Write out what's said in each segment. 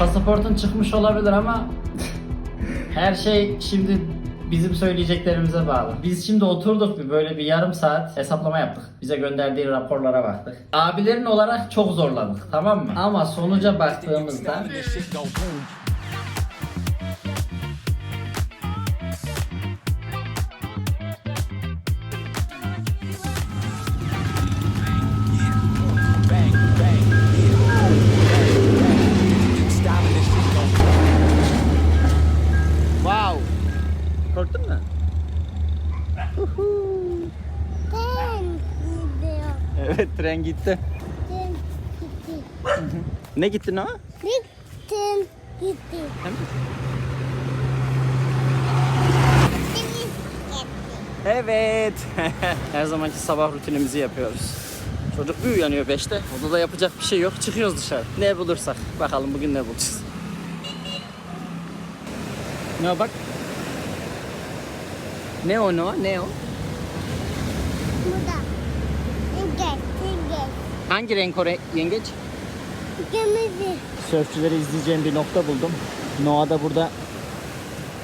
pasaportun çıkmış olabilir ama her şey şimdi bizim söyleyeceklerimize bağlı. Biz şimdi oturduk bir böyle bir yarım saat hesaplama yaptık. Bize gönderdiği raporlara baktık. Abilerin olarak çok zorladık tamam mı? Ama sonuca baktığımızda Gitti. Ben gitti. Ne gitti ne? Gittin gitti. Gittiniz gitti. Evet. Her zamanki sabah rutinimizi yapıyoruz. Çocuk bir uyanıyor 5'te. Odada yapacak bir şey yok. Çıkıyoruz dışarı. Ne bulursak. Bakalım bugün ne bulacağız. Ne o bak? Ne o ne o? Ne o? Burada. Hangi renk o re- yengeç? Kırmızı. Sörfçüleri izleyeceğim bir nokta buldum. Noah da burada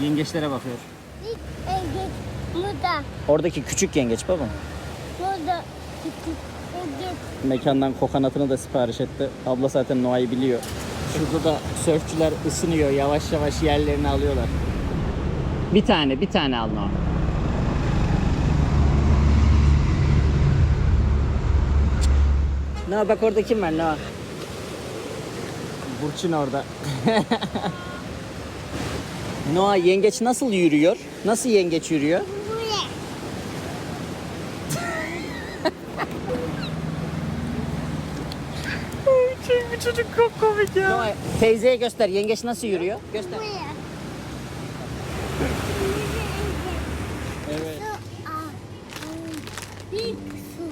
yengeçlere bakıyor. Git. Burada. Oradaki küçük yengeç babam. Burada. E, git. Mekandan kokonatını da sipariş etti. Abla zaten Noah'yı biliyor. Şurada da sörfçüler ısınıyor. Yavaş yavaş yerlerini alıyorlar. Bir tane, bir tane al Noah. Noah bak orada kim var Noah? Burçin orada. Noah yengeç nasıl yürüyor? Nasıl yengeç yürüyor? Buraya. Bu çocuk çok komik ya. Noah, teyzeye göster yengeç nasıl yürüyor? Göster. Buraya. Evet. Su. Aa, aa, Bir su.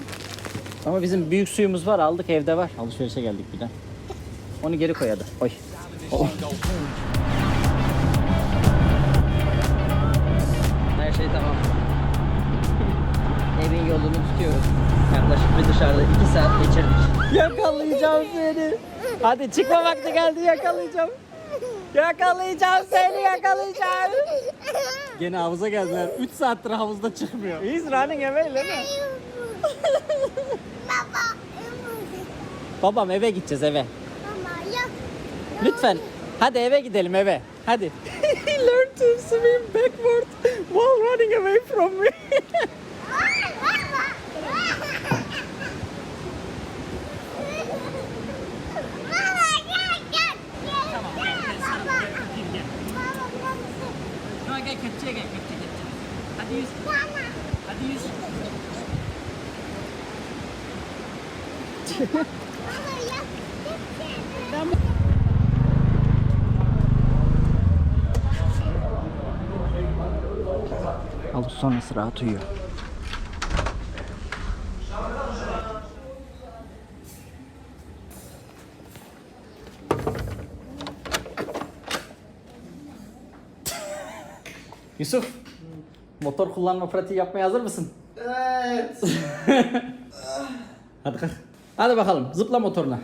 Ama bizim büyük suyumuz var aldık evde var. Alışverişe geldik bir de. Onu geri koy hadi. Oy. Oh. Her şey tamam. Evin yolunu tutuyoruz. Yaklaşık bir dışarıda iki saat geçirdik. Yakalayacağım seni. Hadi çıkma vakti geldi yakalayacağım. Yakalayacağım seni yakalayacağım. Gene havuza geldiler. 3 saattir havuzda çıkmıyor. He's running away değil mi? Baba. Babam eve gideceğiz eve. Mama yok. Lütfen. Hadi eve gidelim eve. Hadi. He learned to swim backward while running away from me. No, gel köpçeye gel köpçe köpçe. Hadi yüz. Hadi yüz. Havuz sonrası rahat uyuyor. Yusuf, motor kullanma pratiği yapmaya hazır mısın? Evet. Hadi kalk. Hadi bakalım zıpla motoruna.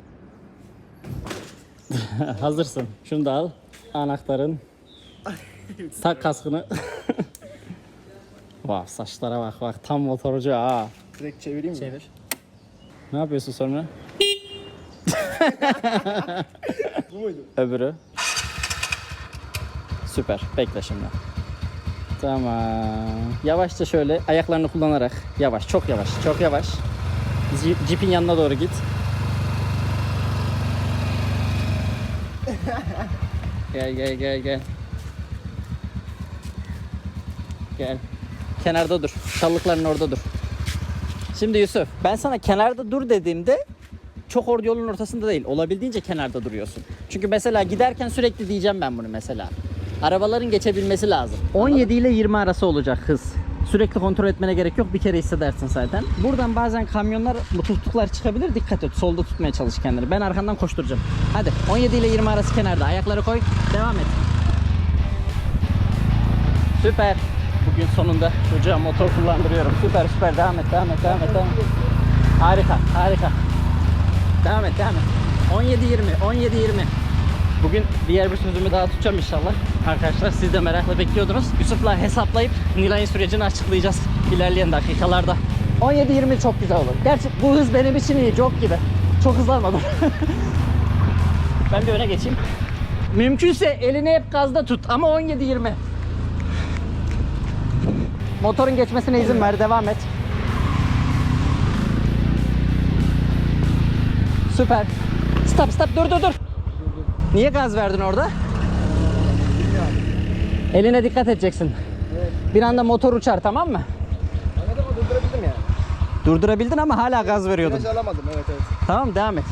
Hazırsın. Şunu da al. Anahtarın. Tak kaskını. Vay saçlara bak bak tam motorcu ha. Direkt çevireyim mi? Çevir. Ne yapıyorsun sonra? Bu muydu? Öbürü. Süper. Bekle şimdi. Tamam. Yavaşça şöyle ayaklarını kullanarak yavaş, çok yavaş, çok yavaş. Jeep'in yanına doğru git. gel gel gel gel. Gel. Kenarda dur. Çallıkların orada dur. Şimdi Yusuf, ben sana kenarda dur dediğimde çok orada yolun ortasında değil. Olabildiğince kenarda duruyorsun. Çünkü mesela giderken sürekli diyeceğim ben bunu mesela. Arabaların geçebilmesi lazım. 17 ile 20 arası olacak hız. Sürekli kontrol etmene gerek yok. Bir kere hissedersin zaten. Buradan bazen kamyonlar, mutukluklar çıkabilir. Dikkat et. Solda tutmaya çalış kendini. Ben arkandan koşturacağım. Hadi 17 ile 20 arası kenarda. Ayakları koy. Devam et. Süper. Bugün sonunda çocuğa motor kullandırıyorum. Süper süper. Devam et, devam et, devam et, devam. Harika, harika. Devam et, devam et. 17 20, 17 20. Bugün diğer bir sözümü daha tutacağım inşallah. Arkadaşlar siz de merakla bekliyordunuz. Yusuf'la hesaplayıp Nilay'ın sürecini açıklayacağız ilerleyen dakikalarda. 17-20 çok güzel olur. Gerçi bu hız benim için iyi, çok gibi. Çok hızlanmadım. ben bir öne geçeyim. Mümkünse elini hep gazda tut ama 17-20. Motorun geçmesine izin ver, devam et. Süper. Stop stop dur dur dur. Niye gaz verdin orada? Eline dikkat edeceksin. Bir anda motor uçar tamam mı? Anladım ama durdurabildim yani. Durdurabildin ama hala gaz veriyordun. Viraj alamadım evet evet. Tamam devam et.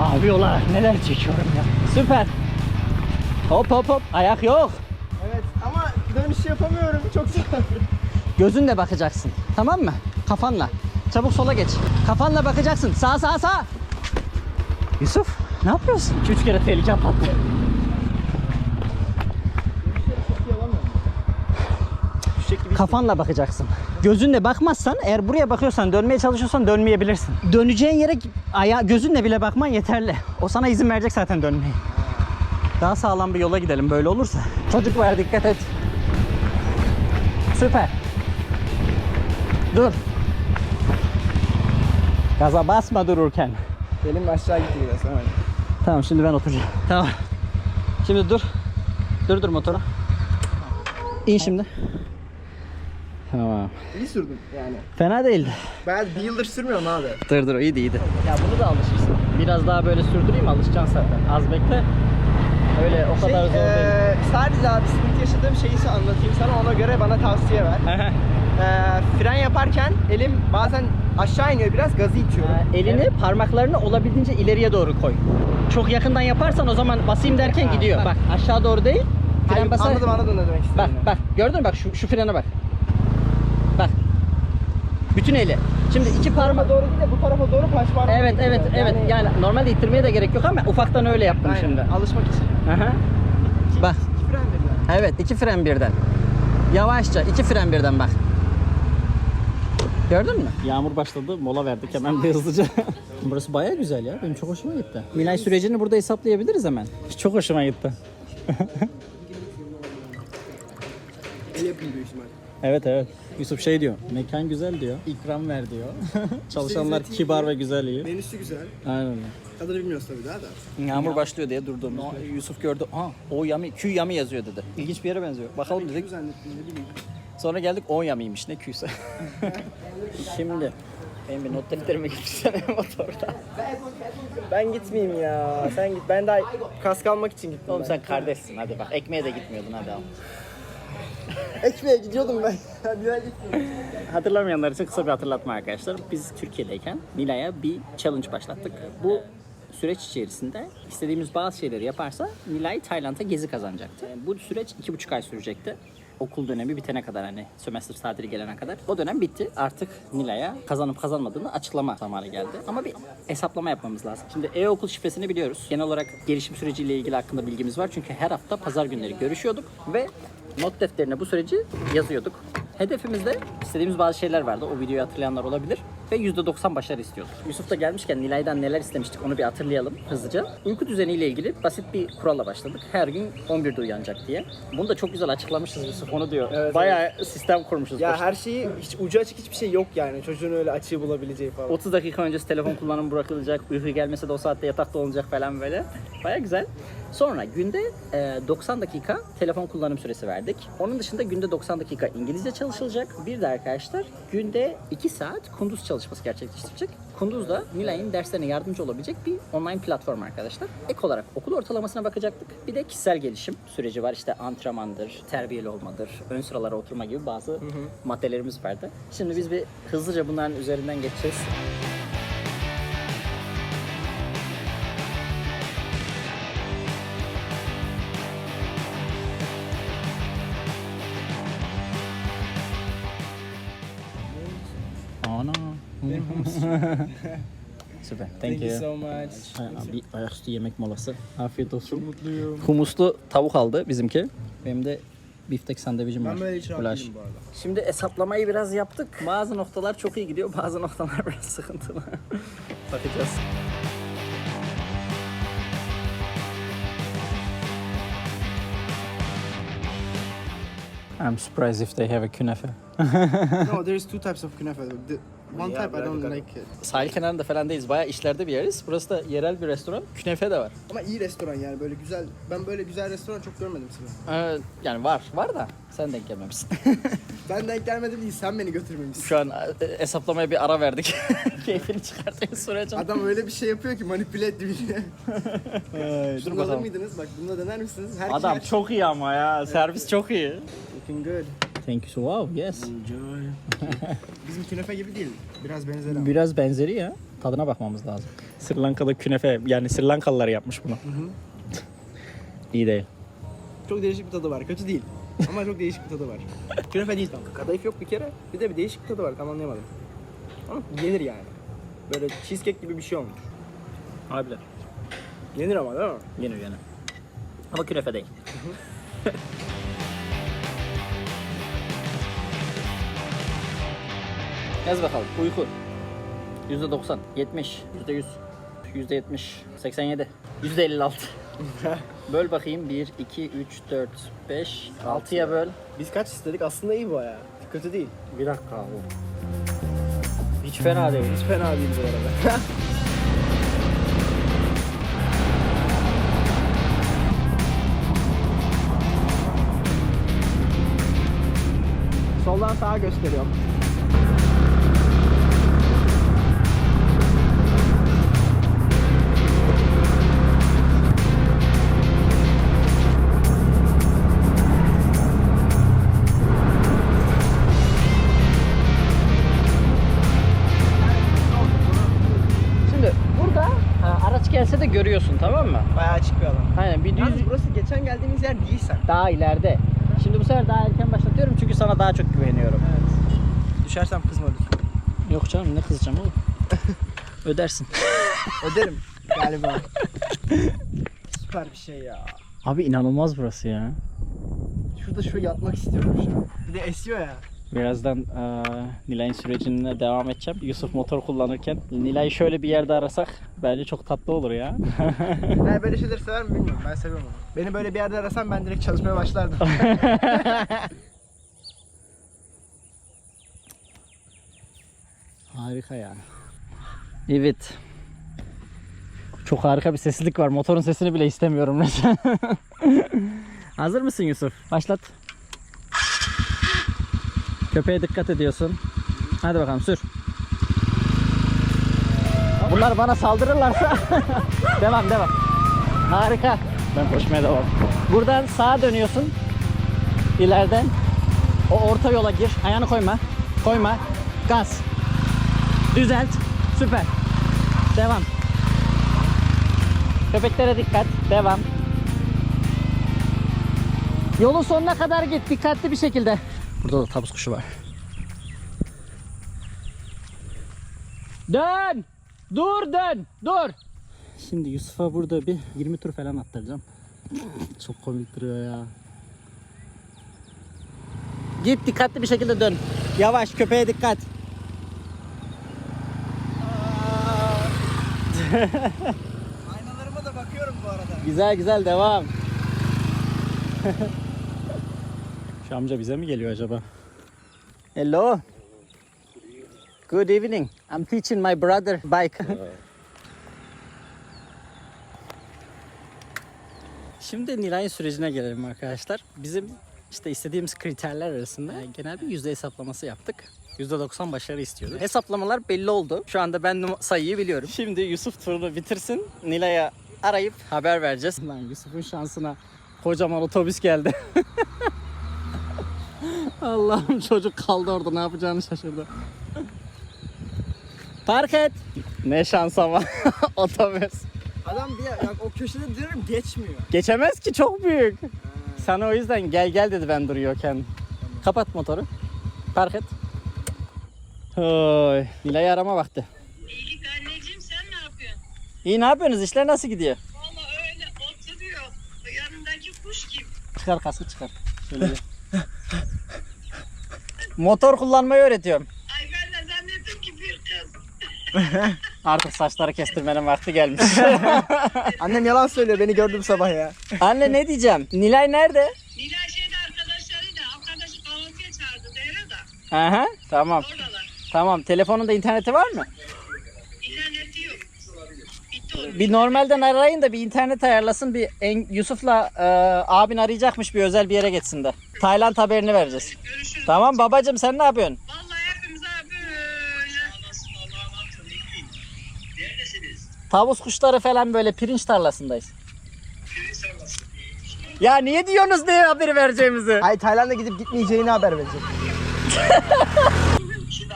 Abi yola neler çekiyorum ya. Süper. Hop hop hop ayak yok. Evet ama dönüş yapamıyorum çok zor. Gözünle bakacaksın. Tamam mı? Kafanla. Çabuk sola geç. Kafanla bakacaksın. Sağ sağ sağ. Yusuf ne yapıyorsun? 2-3 kere tehlike patladı. Kafanla bakacaksın. Gözünle bakmazsan eğer buraya bakıyorsan dönmeye çalışıyorsan dönmeyebilirsin. Döneceğin yere aya gözünle bile bakman yeterli. O sana izin verecek zaten dönmeyi. Daha sağlam bir yola gidelim böyle olursa. Çocuk var dikkat et. Süper. Dur. Gaza basma dururken. Elim aşağı gitti biraz tamam. Tamam şimdi ben oturacağım. Tamam. Şimdi dur. Dur dur motoru. İn şimdi. Tamam. İyi sürdüm yani. Fena değildi. Ben bir yıldır sürmüyorum abi. Dır dur iyiydi iyiydi. Ya bunu da alışırsın. Biraz daha böyle sürdüreyim alışacaksın zaten. Az bekle. Öyle o kadar zor değil. eee, sadece abi sıkıntı yaşadığım şeyi anlatayım sana ona göre bana tavsiye ver. Eee, fren yaparken elim bazen aşağı iniyor biraz gazı itiyorum. Ha, elini parmaklarını olabildiğince ileriye doğru koy. Çok yakından yaparsan o zaman basayım derken Ha, gidiyor. bak. Bak aşağı doğru değil. Fren Hayır, basar. anladım anladım ne demek Bak istediğini. bak gördün mü bak şu, şu frene bak. Bak. Bütün eli. Şimdi iki parmak doğru değil de bu tarafa doğru baş parmağı Evet evet evet. Yani normalde ittirmeye de gerek yok ama ufaktan öyle yaptım Aynen, şimdi. Alışmak için. Aha. Bak. İki fren birden. Evet iki fren birden. Yavaşça iki fren birden bak. Gördün mü? Yağmur başladı. Mola verdik hemen bir hızlıca. Burası baya güzel ya. Benim çok hoşuma gitti. Milay sürecini burada hesaplayabiliriz hemen. Çok hoşuma gitti. El yapayım büyük ihtimal. Evet evet. Yusuf şey diyor. Mekan güzel diyor. İkram ver diyor. Çalışanlar İşte kibar ve güzel iyi. Menüsü güzel. Aynen öyle. Adını bilmiyoruz tabii daha da. Yağmur başlıyor diye durduğumuz. Yusuf gördü. Aa, o yami, Q yami yazıyor dedi. İlginç bir yere benziyor. Bakalım dedik. zannettim ne bileyim. Sonra geldik 10 yamiymiş ne Q'se. Şimdi benim bir not defterime getirsene motorda. Ben gitmeyeyim ya. Sen git. Ben daha kask almak için gittim. Oğlum ben. sen kardeşsin hadi bak ekmeğe de gitmiyordun hadi al. Ekmeğe gidiyordum ben. Hatırlamayanlar için kısa bir hatırlatma arkadaşlar. Biz Türkiye'deyken Nilay'a bir challenge başlattık. Bu süreç içerisinde istediğimiz bazı şeyleri yaparsa Nilay Tayland'a gezi kazanacaktı. Bu süreç iki buçuk ay sürecekti. Okul dönemi bitene kadar hani sömestr tatili gelene kadar. O dönem bitti. Artık Nilay'a kazanıp kazanmadığını açıklama zamanı geldi. Ama bir hesaplama yapmamız lazım. Şimdi e-okul şifresini biliyoruz. Genel olarak gelişim süreciyle ilgili hakkında bilgimiz var. Çünkü her hafta pazar günleri görüşüyorduk ve not defterine bu süreci yazıyorduk. Hedefimizde istediğimiz bazı şeyler vardı. O videoyu hatırlayanlar olabilir. Ve %90 başarı istiyorduk. Yusuf da gelmişken Nilay'dan neler istemiştik onu bir hatırlayalım hızlıca. Uyku düzeniyle ilgili basit bir kuralla başladık. Her gün 11'de uyanacak diye. Bunu da çok güzel açıklamışız Yusuf onu diyor. Evet, Bayağı sistem kurmuşuz. Ya başta. her şeyi hiç ucu açık hiçbir şey yok yani. Çocuğun öyle açığı bulabileceği falan. 30 dakika öncesi telefon kullanımı bırakılacak, uyku gelmese de o saatte yatakta olacak falan böyle. Baya güzel. Sonra günde e, 90 dakika telefon kullanım süresi verdik. Onun dışında günde 90 dakika İngilizce çalışılacak. Bir de arkadaşlar günde 2 saat kunduz çalışması gerçekleştirecek. Kunduz da Nilay'ın derslerine yardımcı olabilecek bir online platform arkadaşlar. Ek olarak okul ortalamasına bakacaktık. Bir de kişisel gelişim süreci var. İşte antrenmandır, terbiyeli olmadır, ön sıralara oturma gibi bazı maddelerimiz vardı. Şimdi biz bir hızlıca bunların üzerinden geçeceğiz. Süper. Thank, you. so much. Ha, Bir ayaküstü yemek molası. Afiyet olsun. Mutluyum. Humuslu tavuk aldı bizimki. Benim de biftek sandviçim var. Ben böyle hiç bu arada. Şimdi hesaplamayı biraz yaptık. Bazı noktalar çok iyi gidiyor, bazı noktalar biraz sıkıntılı. Bakacağız. I'm surprised if they have a künefe. no, there is two types of künefe. The one Yeah, type I don't like it. Sahil kenarında falan değiliz. Bayağı işlerde bir yeriz. Burası da yerel bir restoran. Künefe de var. Ama iyi restoran yani böyle güzel. Ben böyle güzel restoran çok görmedim sana. Ee, yani var. Var da sen denk gelmemişsin. Ben denk gelmedim değil, sen beni götürmemişsin. Şu an e, hesaplamaya bir ara verdik. Keyfini çıkarttığın sürece. Adam öyle bir şey yapıyor ki manipüle etti dur Şunu alır bakalım. mıydınız? Bak bunu da dener misiniz? Her Adam her- çok iyi ama ya. Servis çok iyi. Looking good. Thank you so wow. Yes. Enjoy. Bizim künefe gibi değil. Biraz benzer ama. Biraz benzeri ya. Tadına bakmamız lazım. Sri Lanka'da künefe yani Sri Lankalılar yapmış bunu. İyi değil. Çok değişik bir tadı var. Kötü değil. Ama çok değişik bir tadı var. künefe değil tam. Kadayıf yok bir kere. Bir de bir değişik bir tadı var. Tam anlayamadım. Ama yenir yani. Böyle cheesecake gibi bir şey olmuş. Abiler. Yenir ama değil mi? Yenir yenir. Ama künefe değil. Yaz bakalım. Uyku. Yüzde 90, 70, yüzde 100, yüzde 70, 87, yüzde 56. böl bakayım. 1, 2, 3, 4, 5, 6'ya böl. Biz kaç istedik? Aslında iyi bu ya. Kötü değil. Bir dakika abi. Hiç fena değil. Hiç fena değil bu arada. Soldan sağa gösteriyorum. Bayağı açık bir alan. Aynen bir düz Yalnız burası geçen geldiğimiz yer değil sen. daha ileride. Şimdi bu sefer daha erken başlatıyorum çünkü sana daha çok güveniyorum. Evet. Düşersem kızma lütfen. Yok canım ne kızacağım oğlum. Ödersin. Öderim galiba. Süper bir şey ya. Abi inanılmaz burası ya. Şurada şu yatmak istiyorum şu an. Bir de esiyor ya. Birazdan eee Nilay'ın sürecine devam edeceğim. Yusuf motor kullanırken. Nilay'ı şöyle bir yerde arasak bence çok tatlı olur ya. Ben böyle şeyleri sever mi bilmiyorum. Ben seviyorum onu. Beni böyle bir yerde arasan ben direkt çalışmaya başlardım. harika ya. Evet. Çok harika bir seslilik var. Motorun sesini bile istemiyorum. Hazır mısın Yusuf? Başlat. Köpeğe dikkat ediyorsun. Hadi bakalım sür. Bunlar bana saldırırlarsa devam devam. Harika. Ben koşmaya devam. Buradan sağa dönüyorsun. İleriden. O orta yola gir. Ayağını koyma. Koyma. Gaz. Düzelt. Süper. Devam. Köpeklere dikkat. Devam. Yolun sonuna kadar git dikkatli bir şekilde. Burada da tabus kuşu var. Dön! Dur dön! Dur! Şimdi Yusuf'a burada bir 20 tur falan attıracağım. Çok komik duruyor ya. Git dikkatli bir şekilde dön. Yavaş köpeğe dikkat. Aynalarıma da bakıyorum bu arada. Güzel güzel devam. Şu amca bize mi geliyor acaba? Hello. Good evening. I'm teaching my brother bike. Şimdi Nilay'ın sürecine gelelim arkadaşlar. Bizim işte istediğimiz kriterler arasında genel bir yüzde hesaplaması yaptık. %90 başarı istiyorduk. Hesaplamalar belli oldu. Şu anda ben sayıyı biliyorum. Şimdi Yusuf turunu bitirsin. Nilay'a arayıp haber vereceğiz. Lan Yusuf'un şansına kocaman otobüs geldi. Allah'ım çocuk kaldı orada ne yapacağını şaşırdı. Park et. Ne şans ama otobüs. Adam bir ya, o köşede diyorum geçmiyor. Geçemez ki çok büyük. Sana o yüzden gel gel dedi ben duruyorken. Kapat motoru. Park et. Oy. Nilay'ı arama vakti. İyilik anneciğim sen ne yapıyorsun? İyi ne yapıyorsunuz? İşler nasıl gidiyor? Valla öyle oturuyor. Yanındaki kuş gibi. Çıkar kaskı çıkar. Şöyle. Motor kullanmayı öğretiyorum. Ay ben de zannettim ki bir kız. Artık saçları kestirmenin vakti gelmiş. Annem yalan söylüyor beni gördüm sabah ya. Anne ne diyeceğim? Nilay nerede? Nilay şeyde arkadaşlarıyla arkadaşı Aha, tamam. Oradalar. Tamam. Telefonunda interneti var mı? İnterneti yok. Bitti. Bir normalden arayın da bir internet ayarlasın. Bir en, Yusuf'la e, abin arayacakmış bir özel bir yere geçsin de. Tayland haberini vereceğiz. Görüşürüz. Tamam babacım sen ne yapıyorsun? Vallahi böyle. Allah'a emanet olun. Neredesiniz? Tavus kuşları falan böyle pirinç tarlasındayız. Pirinç. Ya niye diyorsunuz ne haberi vereceğimizi? Hayır Tayland'a gidip gitmeyeceğini haber verecek. Şimdi.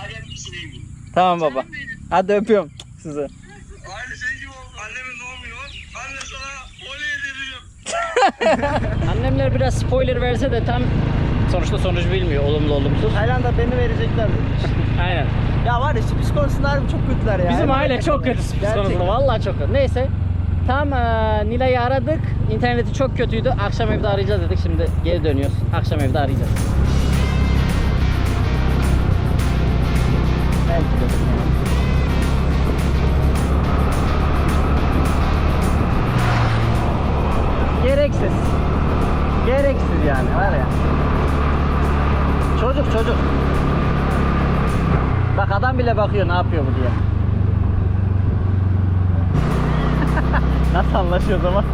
Tamam baba. Hadi öpüyorum sizi. Aynı şey gibi oldu. Annemin doğum günü var. Anne sana oley dedim. Annemler biraz spoiler verse de tam sonuçta sonucu bilmiyor olumlu olumsuz. Tayland'a beni verecekler demiş. Aynen. ya var ya sürpriz konusunda harbi çok kötüler ya. Bizim aile çok kötü Gerçekten. konusunda. Vallahi çok kötü. Neyse. Tam eee, Nilay'ı aradık. İnterneti çok kötüydü. Akşam evde arayacağız dedik. Şimdi geri dönüyoruz. Akşam evde arayacağız. Bile bakıyor ne yapıyor bu diye. Nasıl anlaşıyoruz ama?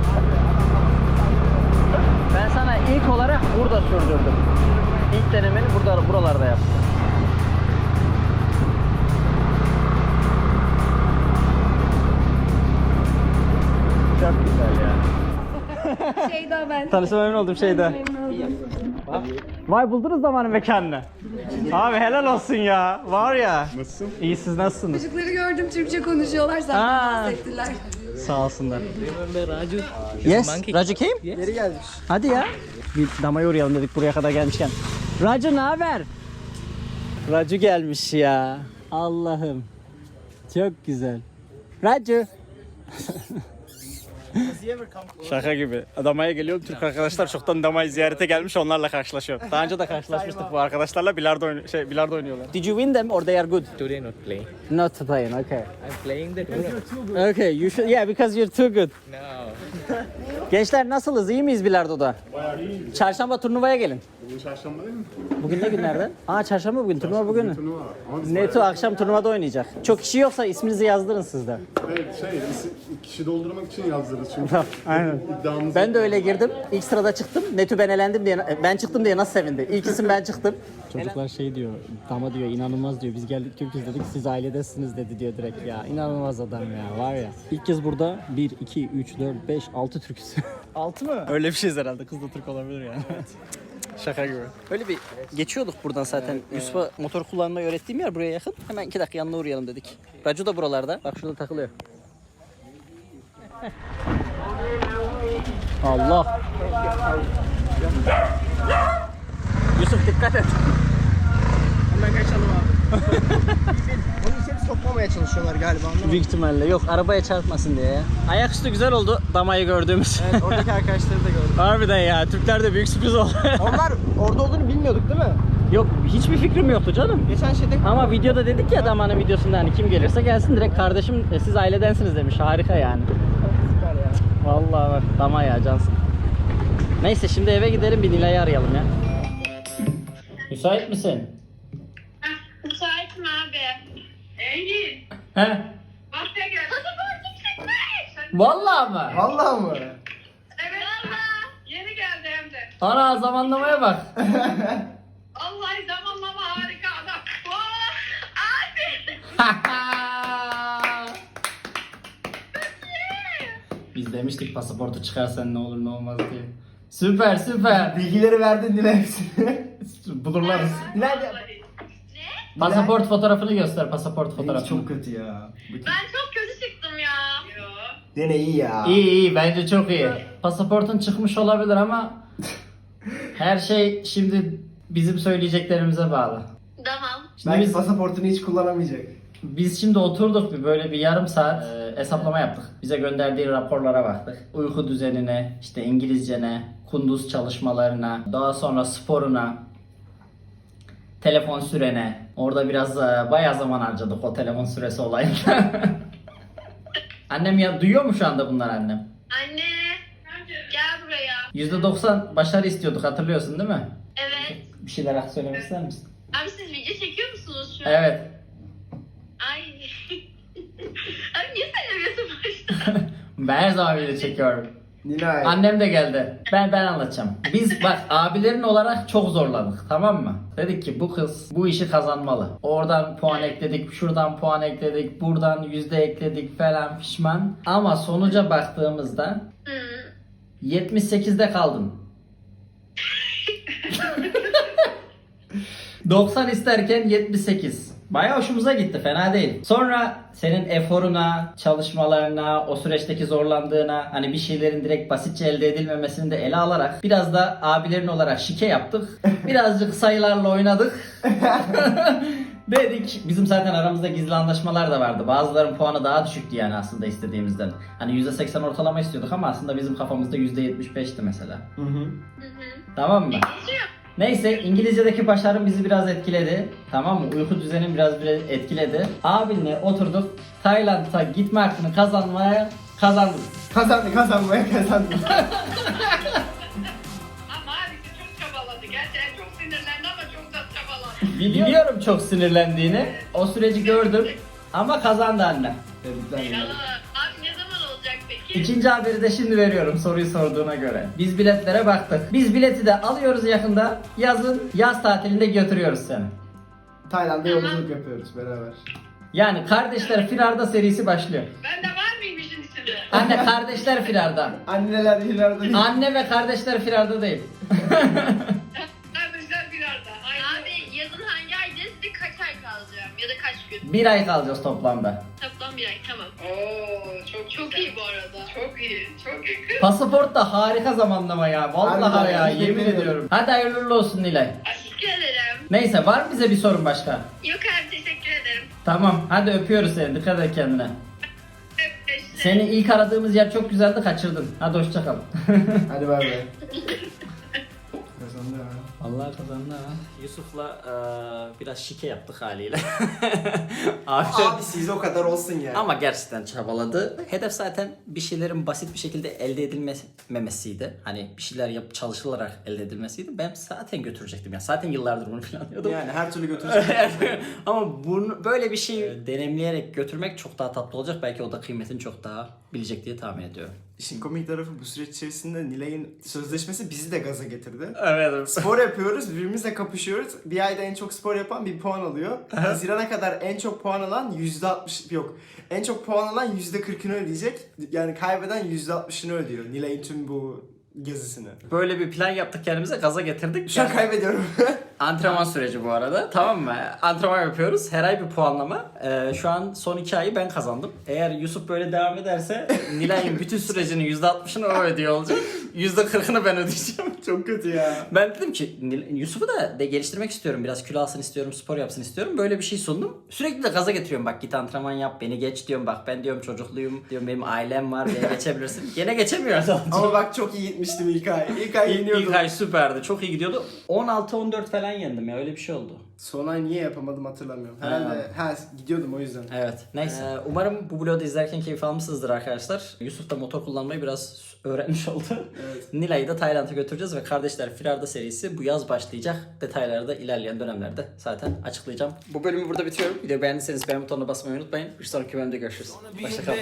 ben sana ilk olarak burada sürdürdüm. İlk denemeni burada buralarda yaptım. Çok güzel ya. Şeyda ben. Tanışma memnun oldum şeyde. Vay buldunuz zamanı mekanını. Abi helal olsun ya. Var ya. Nasılsın? İyi siz nasılsınız? Çocukları gördüm Türkçe konuşuyorlar Aa. senden bahsettiler. Sağ olsunlar. Yes, Raju came? Geri gelmiş. Hadi ya. Bir damaya uğrayalım dedik buraya kadar gelmişken. Raju ne haber? Raju gelmiş ya. Allah'ım. Çok güzel. Raju. Şaka gibi. Damaya geliyorum. Türk arkadaşlar çoktan Dama'yı ziyarete gelmiş. Onlarla karşılaşıyorum. Daha önce de karşılaşmıştık bu arkadaşlarla. Bilardo, oyun- şey, bilardo oynuyorlar. Did you win them or they are good? Today not playing. Not playing. Okay. I'm playing the tournament. Okay. You should. Yeah, because you're too good. No. Gençler nasılız? İyi miyiz bilardoda? Çarşamba turnuvaya gelin. Bugün çarşamba değil mi? Bugün ne günlerden? Aa çarşamba bugün. Turnuva bugün. mü? Turnuva. Ama biz Neto akşam turnuvada oynayacak. Çok kişi yoksa isminizi yazdırın siz de. Evet, şey, kişi doldurmak için yazdırırız çünkü. Aynen. İddiamız Ben de öyle girdim. İlk sırada çıktım. Netu ben elendim diye ben çıktım diye nasıl sevindi? İlk isim ben çıktım. Çocuklar şey diyor, dama diyor inanılmaz diyor. Biz geldik Türk'üz dedik siz ailedesiniz dedi diyor direkt ya. İnanılmaz adam ya var ya. İlk kez burada 1, 2, 3, 4, 5, 6 Türk'üz. 6 mı? Öyle bir şeyiz herhalde. Kız da Türk olabilir yani. Şaka gibi. Öyle bir geçiyorduk buradan zaten. Yusuf'a motor kullanmayı öğrettiğim yer buraya yakın. Hemen iki dakika yanına uğrayalım dedik. Racu da buralarda. Bak şurada takılıyor. Allah. Yusuf dikkat et. Hemen kaçalım abi. Sokmamaya çalışıyorlar galiba anlamadım. Büyük ihtimalle. Yok arabaya çarpmasın diye ya. Ayaküstü güzel oldu damayı gördüğümüz. Evet oradaki arkadaşları da gördüm. Harbiden ya. Türklerde büyük sürpriz oldu. Onlar orada olduğunu bilmiyorduk değil mi? Yok hiçbir fikrim yoktu canım. Geçen şeyde Ama videoda dedik ya damanın videosunda hani kim gelirse gelsin direkt kardeşim e, siz ailedensiniz demiş. Harika yani. süper ya. Vallahi bak dama ya cansın. Neyse şimdi eve gidelim bir Nilay'ı arayalım ya. Müsait misin? Engin. He. Bahçe gel. Vallahi mı? Vallahi mı? Evet. Yeni geldi hem de. Ana zamanlamaya bak. Vallahi zamanlama harika adam. Oh, abi. Biz demiştik pasaportu çıkarsan ne olur ne olmaz diye. Süper süper. Bilgileri verdin Dile hepsini. Bulurlarız. Nerede? Pasaport fotoğrafını göster pasaport fotoğrafını. Çok kötü ya. Ben çok kötü çıktım ya. Dene iyi ya. İyi iyi bence çok iyi. Pasaportun çıkmış olabilir ama her şey şimdi bizim söyleyeceklerimize bağlı. Tamam. Şimdi biz, pasaportunu hiç kullanamayacak. biz şimdi oturduk bir böyle bir yarım saat e, hesaplama yaptık. Bize gönderdiği raporlara baktık. Uyku düzenine, işte İngilizcene, kunduz çalışmalarına, daha sonra sporuna, telefon sürene. Orada biraz e, bayağı zaman harcadık o telefon süresi olayında. annem ya duyuyor mu şu anda bunlar annem? Anne. Gel buraya. %90 başarı istiyorduk hatırlıyorsun değil mi? Evet. Bir şeyler söylemek ister misin? Abi siz video çekiyor musunuz şu an? Evet. Ay. Abi niye söylemiyorsun başta? Ben her zaman video çekiyorum. Nilay. Annem de geldi. Ben ben anlatacağım. Biz bak abilerin olarak çok zorladık tamam mı? Dedik ki bu kız bu işi kazanmalı. Oradan puan ekledik, şuradan puan ekledik, buradan yüzde ekledik falan pişman. Ama sonuca baktığımızda Hı. 78'de kaldın. 90 isterken 78. Bayağı hoşumuza gitti fena değil. Sonra senin eforuna, çalışmalarına, o süreçteki zorlandığına, hani bir şeylerin direkt basitçe elde edilmemesini de ele alarak biraz da abilerin olarak şike yaptık. Birazcık sayılarla oynadık. Dedik bizim zaten aramızda gizli anlaşmalar da vardı. Bazıların puanı daha düşüktü yani aslında istediğimizden. Hani %80 ortalama istiyorduk ama aslında bizim kafamızda %75'ti mesela. Hı hı. Hı hı. Tamam mı? Neyse İngilizce'deki başarım bizi biraz etkiledi. Tamam mı? Uyku düzenim biraz etkiledi. Abinle oturduk. Tayland'a gitme hakkını kazanmaya kazandık. Kazandı kazanmaya kazandı. Ama abisi çok çabaladı. Gerçekten çok sinirlendi ama çok da çabaladı. Biliyorum çok sinirlendiğini. O süreci gördüm. Ama kazandı anne. Tebrikler Nilay. İkinci haberi de şimdi veriyorum soruyu sorduğuna göre. Biz biletlere baktık. Biz bileti de alıyoruz yakında. Yazın yaz tatilinde götürüyoruz seni. Tayland'da yolculuk yapıyoruz beraber. Yani Kardeşler Firarda serisi başlıyor. Ben de var mıyım işin içinde? Anne Kardeşler Firarda. Anneler ileride değil. Anne ve kardeşler firarda değil. Kardeşler bir arada. Abi yazın hangi aydayız ve kaç ay kalacağım? Ya da kaç gün? bir ay kalacağız toplamda. Toplam bir ay tamam. Oo çok çok iyi bu arada. Çok. Kız. Pasaport da harika zamanlama ya. Vallahi Harbiden ya ya, yemin yemin ediyorum. ediyorum. Hadi hayırlı uğurlu olsun Nilay. Teşekkür ederim. Neyse var mı bize bir sorun başka? Yok abi teşekkür ederim. Tamam hadi öpüyoruz seni. Dikkat et kendine. Öpüşürüz. Seni ilk aradığımız yer çok güzeldi kaçırdın. Hadi hoşça kal. Hadi bay bay. Kazandı ha. Allah kazandı ha. Yusuf'la biraz şike yaptık haliyle. Abi, Abi siz o kadar olsun ya. Ama gerçekten çabaladı. Hedef zaten bir şeylerin basit bir şekilde elde edilmemesiydi. Hani bir şeyler yapıp çalışılarak elde edilmesiydi. Ben zaten götürecektim ya. Zaten yıllardır bunu planlıyordum. Yani her türlü götüreceğiz. Ama bunu böyle bir şey deneyimleyerek götürmek çok daha tatlı olacak. Belki o da kıymetini çok daha bilecek diye tahmin ediyorum. İşin komik tarafı bu süreç içerisinde Nilay'ın sözleşmesi bizi de gaza getirdi. Evet. Spor yapıyoruz, birbirimizle kapışıyoruz. Bir ayda en çok spor yapan bir puan alıyor. Hazirana kadar en çok puan alan %60 yok. En çok puan alan %40'ını ödeyecek. Yani kaybeden %60'ını ödüyor Nilay'ın tüm bu gezisini. Böyle bir plan yaptık kendimize gaza getirdik. Şu an kaybediyorum. Antrenman süreci bu arada. Tamam mı? Antrenman yapıyoruz. Her ay bir puanlama. Ee, şu an son iki ayı ben kazandım. Eğer Yusuf böyle devam ederse Nilay'ın bütün sürecinin %60'ını o ödüyor olacak. %40'ını ben ödeyeceğim. Çok kötü ya. Ben dedim ki Nil- Yusuf'u da de geliştirmek istiyorum. Biraz kilo alsın istiyorum, spor yapsın istiyorum. Böyle bir şey sundum. Sürekli de gaza getiriyorum. Bak git antrenman yap, beni geç diyorum. Bak ben diyorum çocukluyum. Diyorum benim ailem var, beni geçebilirsin. Gene geçemiyor adam. Ama bak çok iyi gitmiştim ilk ay. İlk ay İlk, yeniyordum. ilk ay süperdi. Çok iyi gidiyordu. 16-14 falan yendim ya. Öyle bir şey oldu. Son ay niye yapamadım hatırlamıyorum. Herhalde ha, gidiyordum o yüzden. Evet. Neyse. Ee, umarım bu vlogu izlerken keyif almışsınızdır arkadaşlar. Yusuf da motor kullanmayı biraz öğrenmiş oldu. Evet. Nilay'ı da Tayland'a götüreceğiz ve Kardeşler Firarda serisi bu yaz başlayacak. Detayları da ilerleyen dönemlerde zaten açıklayacağım. Bu bölümü burada bitiriyorum. Videoyu beğendiyseniz beğen butonuna basmayı unutmayın. Bir sonraki bölümde görüşürüz. Hoşçakalın.